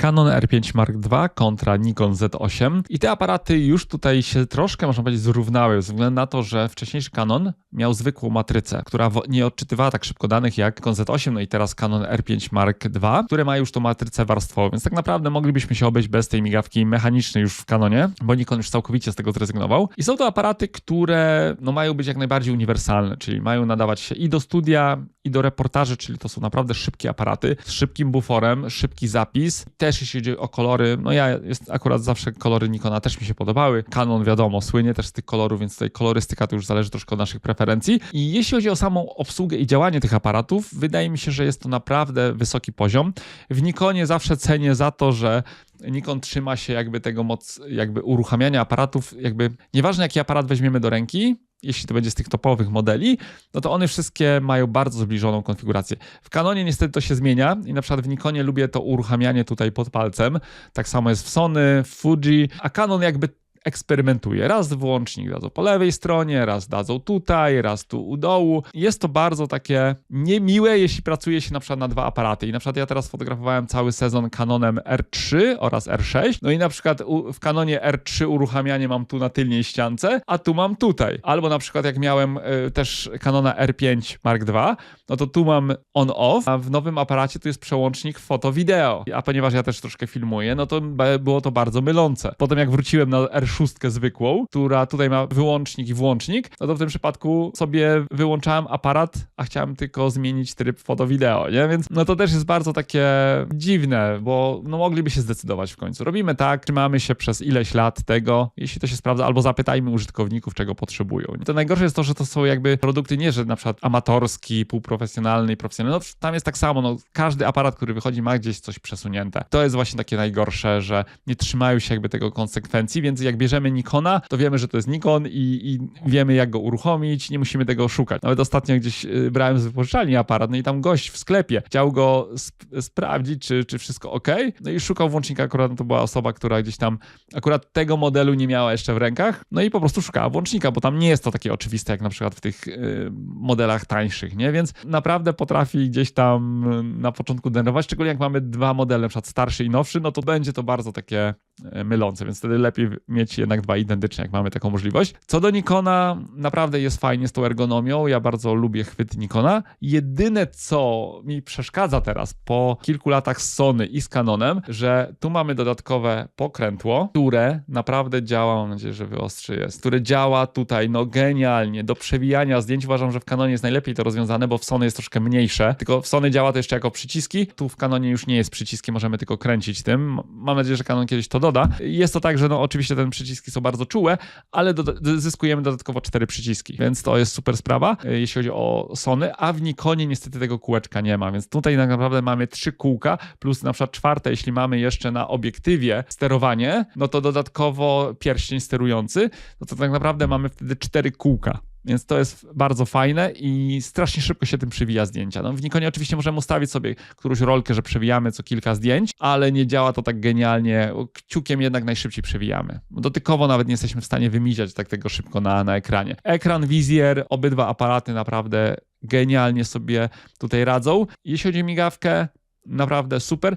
Canon R5 Mark II kontra Nikon Z8 i te aparaty już tutaj się troszkę, można powiedzieć, zrównały ze względu na to, że wcześniejszy Canon miał zwykłą matrycę, która nie odczytywała tak szybko danych jak Nikon Z8, no i teraz Canon R5 Mark II, które ma już tą matrycę warstwową, więc tak naprawdę moglibyśmy się obejść bez tej migawki mechanicznej już w Canonie, bo Nikon już całkowicie z tego zrezygnował. I są to aparaty, które no, mają być jak najbardziej uniwersalne, czyli mają nadawać się i do studia, i do reportaży, czyli to są naprawdę szybkie aparaty z szybkim buforem, szybki zapis. Też jeśli chodzi o kolory, no ja jest akurat zawsze kolory Nikona też mi się podobały. Canon wiadomo, słynie też z tych kolorów, więc tutaj kolorystyka to już zależy troszkę od naszych preferencji. I jeśli chodzi o samą obsługę i działanie tych aparatów, wydaje mi się, że jest to naprawdę wysoki poziom. W Nikonie zawsze cenię za to, że Nikon trzyma się jakby tego moc, jakby uruchamiania aparatów, jakby nieważne jaki aparat weźmiemy do ręki, jeśli to będzie z tych topowych modeli, no to one wszystkie mają bardzo zbliżoną konfigurację. W Canonie niestety to się zmienia i na przykład w Nikonie lubię to uruchamianie tutaj pod palcem. Tak samo jest w Sony, w Fuji, a Canon jakby eksperymentuje. Raz włącznik dadzą po lewej stronie, raz dadzą tutaj, raz tu u dołu. Jest to bardzo takie niemiłe, jeśli pracuje się na przykład na dwa aparaty. I na przykład ja teraz fotografowałem cały sezon Canonem R3 oraz R6. No i na przykład w Canonie R3 uruchamianie mam tu na tylnej ściance, a tu mam tutaj. Albo na przykład jak miałem y, też Canona R5 Mark II, no to tu mam on-off, a w nowym aparacie tu jest przełącznik foto-wideo. A ponieważ ja też troszkę filmuję, no to było to bardzo mylące. Potem jak wróciłem na R6 szóstkę zwykłą, która tutaj ma wyłącznik i włącznik, no to w tym przypadku sobie wyłączałem aparat, a chciałem tylko zmienić tryb foto-wideo, nie? Więc no to też jest bardzo takie dziwne, bo no mogliby się zdecydować w końcu. Robimy tak, trzymamy się przez ileś lat tego, jeśli to się sprawdza, albo zapytajmy użytkowników, czego potrzebują. To najgorsze jest to, że to są jakby produkty nie, że na przykład amatorski, półprofesjonalny i profesjonalny, no tam jest tak samo, no każdy aparat, który wychodzi ma gdzieś coś przesunięte. To jest właśnie takie najgorsze, że nie trzymają się jakby tego konsekwencji, więc jak bierzemy Nikona, to wiemy, że to jest Nikon i, i wiemy, jak go uruchomić, nie musimy tego szukać. Nawet ostatnio gdzieś y, brałem z wypożyczalni aparat, no i tam gość w sklepie chciał go sp sprawdzić, czy, czy wszystko ok, no i szukał włącznika, akurat to była osoba, która gdzieś tam akurat tego modelu nie miała jeszcze w rękach, no i po prostu szukała włącznika, bo tam nie jest to takie oczywiste, jak na przykład w tych y, modelach tańszych, nie? Więc naprawdę potrafi gdzieś tam na początku denerwować, szczególnie jak mamy dwa modele, na przykład starszy i nowszy, no to będzie to bardzo takie y, mylące, więc wtedy lepiej mieć jednak dwa identyczne, jak mamy taką możliwość. Co do Nikona, naprawdę jest fajnie z tą ergonomią. Ja bardzo lubię chwyt Nikona. Jedyne, co mi przeszkadza teraz po kilku latach z Sony i z Canonem, że tu mamy dodatkowe pokrętło, które naprawdę działa, mam nadzieję, że wyostrzy jest, które działa tutaj no genialnie do przewijania zdjęć. Uważam, że w Canonie jest najlepiej to rozwiązane, bo w Sony jest troszkę mniejsze, tylko w Sony działa to jeszcze jako przyciski. Tu w Canonie już nie jest przyciski, możemy tylko kręcić tym. Mam nadzieję, że Canon kiedyś to doda. Jest to tak, że no oczywiście ten przyciski są bardzo czułe, ale do, zyskujemy dodatkowo cztery przyciski, więc to jest super sprawa, e, jeśli chodzi o Sony, a w Nikonie niestety tego kółeczka nie ma, więc tutaj tak naprawdę mamy trzy kółka, plus na przykład czwarte, jeśli mamy jeszcze na obiektywie sterowanie, no to dodatkowo pierścień sterujący, no to tak naprawdę mamy wtedy cztery kółka. Więc to jest bardzo fajne i strasznie szybko się tym przewija zdjęcia. No, w Nikonie oczywiście możemy ustawić sobie którąś rolkę, że przewijamy co kilka zdjęć, ale nie działa to tak genialnie. Kciukiem jednak najszybciej przewijamy. Dotykowo nawet nie jesteśmy w stanie wymiziać tak tego szybko na, na ekranie. Ekran, wizjer, obydwa aparaty naprawdę genialnie sobie tutaj radzą. Jeśli chodzi o migawkę, naprawdę super.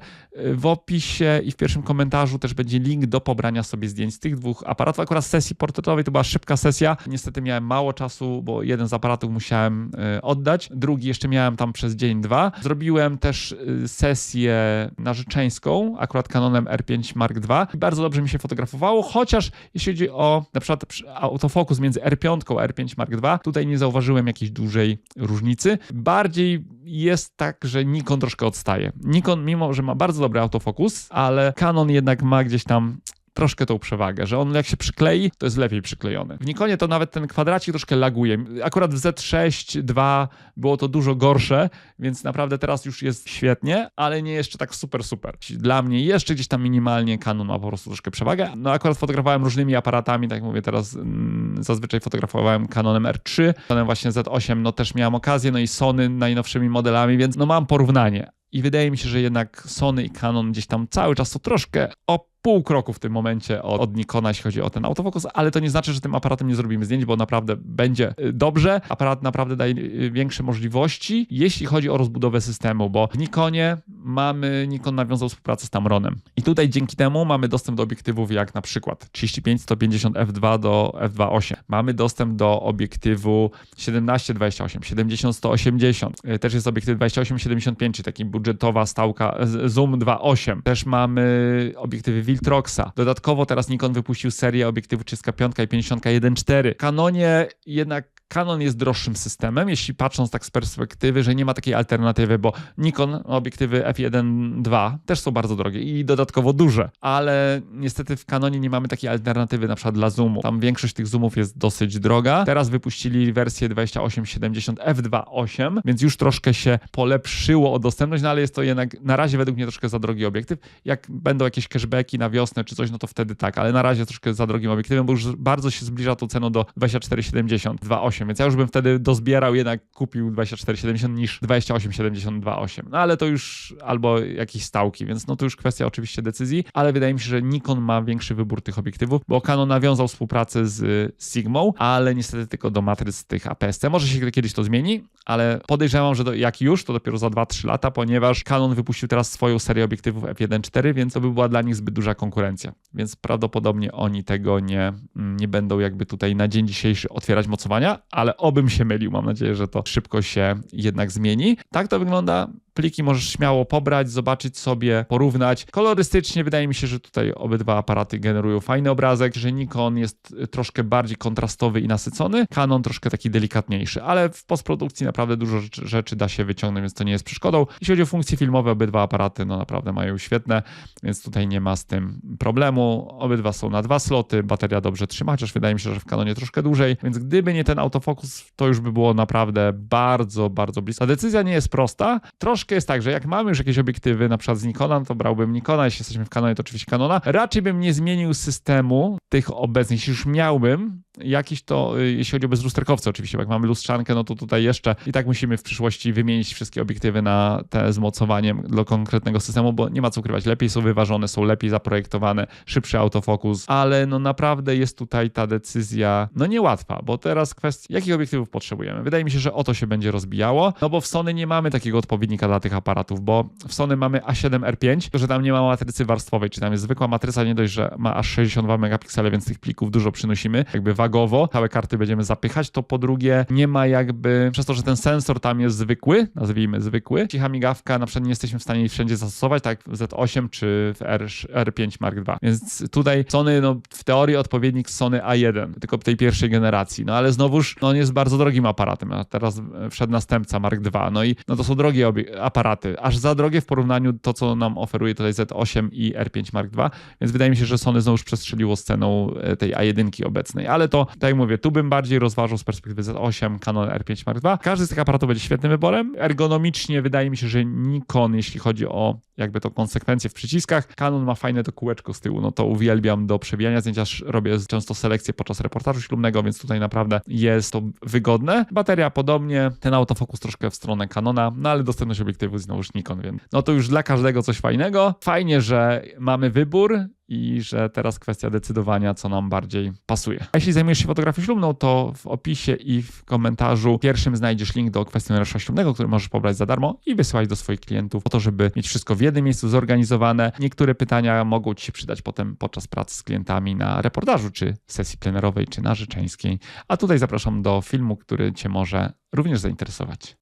W opisie i w pierwszym komentarzu też będzie link do pobrania sobie zdjęć z tych dwóch aparatów. Akurat sesji portretowej to była szybka sesja. Niestety miałem mało czasu, bo jeden z aparatów musiałem e, oddać, drugi jeszcze miałem tam przez dzień, dwa. Zrobiłem też e, sesję narzeczeńską, akurat Canonem R5 Mark II. Bardzo dobrze mi się fotografowało, chociaż jeśli chodzi o na przykład autofokus między R5 a R5 Mark II, tutaj nie zauważyłem jakiejś dużej różnicy. Bardziej jest tak, że Nikon troszkę odstaje. Nikon, mimo że ma bardzo dobry autofokus, ale Canon jednak ma gdzieś tam troszkę tą przewagę, że on jak się przyklei, to jest lepiej przyklejony. W Nikonie to nawet ten kwadracik troszkę laguje. Akurat w Z6 2 było to dużo gorsze, więc naprawdę teraz już jest świetnie, ale nie jeszcze tak super, super. Dla mnie jeszcze gdzieś tam minimalnie Canon ma po prostu troszkę przewagę. No akurat fotografowałem różnymi aparatami, tak mówię teraz, mm, zazwyczaj fotografowałem Canonem R3, Canonem właśnie Z8, no też miałem okazję, no i Sony najnowszymi modelami, więc no mam porównanie i wydaje mi się, że jednak Sony i Canon gdzieś tam cały czas to troszkę o pół kroku w tym momencie od, od Nikona, jeśli chodzi o ten autofokus, ale to nie znaczy, że tym aparatem nie zrobimy zdjęć, bo naprawdę będzie y, dobrze. Aparat naprawdę daje y, większe możliwości, jeśli chodzi o rozbudowę systemu, bo w Nikonie mamy, Nikon nawiązał współpracę z Tamronem. I tutaj dzięki temu mamy dostęp do obiektywów jak na przykład 35-150 f2 do f2.8. Mamy dostęp do obiektywu 17-28, 70-180. Też jest obiektyw 28-75, czyli taki budżetowa stałka zoom 2.8. Też mamy obiektywy Viltroxa. Dodatkowo teraz Nikon wypuścił serię obiektywów 35 i 50 1.4. Kanonie jednak Canon jest droższym systemem, jeśli patrząc tak z perspektywy, że nie ma takiej alternatywy, bo Nikon obiektywy f1.2 też są bardzo drogie i dodatkowo duże, ale niestety w Canonie nie mamy takiej alternatywy na przykład dla zoomu. Tam większość tych zoomów jest dosyć droga. Teraz wypuścili wersję 2870 f2.8, więc już troszkę się polepszyło o dostępność, no ale jest to jednak na razie według mnie troszkę za drogi obiektyw. Jak będą jakieś cashbacki na wiosnę czy coś, no to wtedy tak, ale na razie troszkę za drogim obiektywem, bo już bardzo się zbliża to ceną do 2470 2.8 więc ja już bym wtedy dozbierał, jednak kupił 2470 niż 2872.8. No ale to już albo jakieś stałki, więc no to już kwestia oczywiście decyzji, ale wydaje mi się, że Nikon ma większy wybór tych obiektywów, bo Canon nawiązał współpracę z Sigmą, ale niestety tylko do matryc tych APS-C. Może się kiedyś to zmieni, ale podejrzewam, że do, jak już, to dopiero za 2-3 lata, ponieważ Canon wypuścił teraz swoją serię obiektywów f1.4, więc to by była dla nich zbyt duża konkurencja. Więc prawdopodobnie oni tego nie, nie będą jakby tutaj na dzień dzisiejszy otwierać mocowania, ale obym się mylił. Mam nadzieję, że to szybko się jednak zmieni. Tak to wygląda pliki możesz śmiało pobrać, zobaczyć sobie, porównać. Kolorystycznie wydaje mi się, że tutaj obydwa aparaty generują fajny obrazek, że Nikon jest troszkę bardziej kontrastowy i nasycony, Canon troszkę taki delikatniejszy, ale w postprodukcji naprawdę dużo rzeczy, rzeczy da się wyciągnąć, więc to nie jest przeszkodą. Jeśli chodzi o funkcje filmowe, obydwa aparaty no naprawdę mają świetne, więc tutaj nie ma z tym problemu. Obydwa są na dwa sloty, bateria dobrze trzyma, chociaż wydaje mi się, że w Canonie troszkę dłużej, więc gdyby nie ten autofokus, to już by było naprawdę bardzo, bardzo blisko. Ta decyzja nie jest prosta, troszkę troszkę jest tak, że jak mamy już jakieś obiektywy, na przykład z Nikona, to brałbym Nikona, jeśli jesteśmy w Canonie, to oczywiście Canona. Raczej bym nie zmienił systemu tych obecnych, jeśli już miałbym, jakiś to, y, jeśli chodzi o bezlusterkowce oczywiście, jak mamy lustrzankę, no to tutaj jeszcze i tak musimy w przyszłości wymienić wszystkie obiektywy na te z mocowaniem do konkretnego systemu, bo nie ma co ukrywać, lepiej są wyważone, są lepiej zaprojektowane, szybszy autofokus, ale no naprawdę jest tutaj ta decyzja, no niełatwa, bo teraz kwestia, jakich obiektywów potrzebujemy. Wydaje mi się, że o to się będzie rozbijało, no bo w Sony nie mamy takiego odpowiednika dla tych aparatów, bo w Sony mamy A7R5, to że tam nie ma matrycy warstwowej, czy tam jest zwykła matryca, nie dość, że ma aż 62 megapiksele, więc tych plików dużo przynosimy, jakby wagowo, całe karty będziemy zapychać, to po drugie nie ma jakby, przez to, że ten sensor tam jest zwykły, nazwijmy zwykły, cicha migawka na przykład nie jesteśmy w stanie wszędzie zastosować, tak w Z8 czy w R, R5 Mark II. Więc tutaj Sony, no w teorii odpowiednik Sony A1, tylko tej pierwszej generacji, no ale znowuż no, on jest bardzo drogim aparatem, a teraz wszedł następca Mark II, no i no to są drogie aparaty, aż za drogie w porównaniu to, co nam oferuje tutaj Z8 i R5 Mark II, więc wydaje mi się, że Sony znowuż przestrzeliło sceną e, tej A1 obecnej, ale to, tak jak mówię, tu bym bardziej rozważał z perspektywy Z8, Canon R5 Mark II. Każdy z tych aparatów będzie świetnym wyborem. Ergonomicznie wydaje mi się, że Nikon, jeśli chodzi o jakby to konsekwencje w przyciskach, Canon ma fajne to kółeczko z tyłu, no to uwielbiam do przebijania zdjęć, aż robię często selekcję podczas reportażu ślubnego, więc tutaj naprawdę jest to wygodne. Bateria podobnie, ten autofokus troszkę w stronę Canona, no ale dostępność obiektywu znowuż Nikon, więc no to już dla każdego coś fajnego. Fajnie, że mamy wybór i że teraz kwestia decydowania, co nam bardziej pasuje. A jeśli zajmujesz się fotografią ślubną, to w opisie i w komentarzu pierwszym znajdziesz link do kwestionariusza ślubnego, który możesz pobrać za darmo i wysyłać do swoich klientów po to, żeby mieć wszystko w jednym miejscu zorganizowane. Niektóre pytania mogą Ci się przydać potem podczas pracy z klientami na reportażu, czy sesji plenerowej, czy narzeczeńskiej. A tutaj zapraszam do filmu, który Cię może również zainteresować.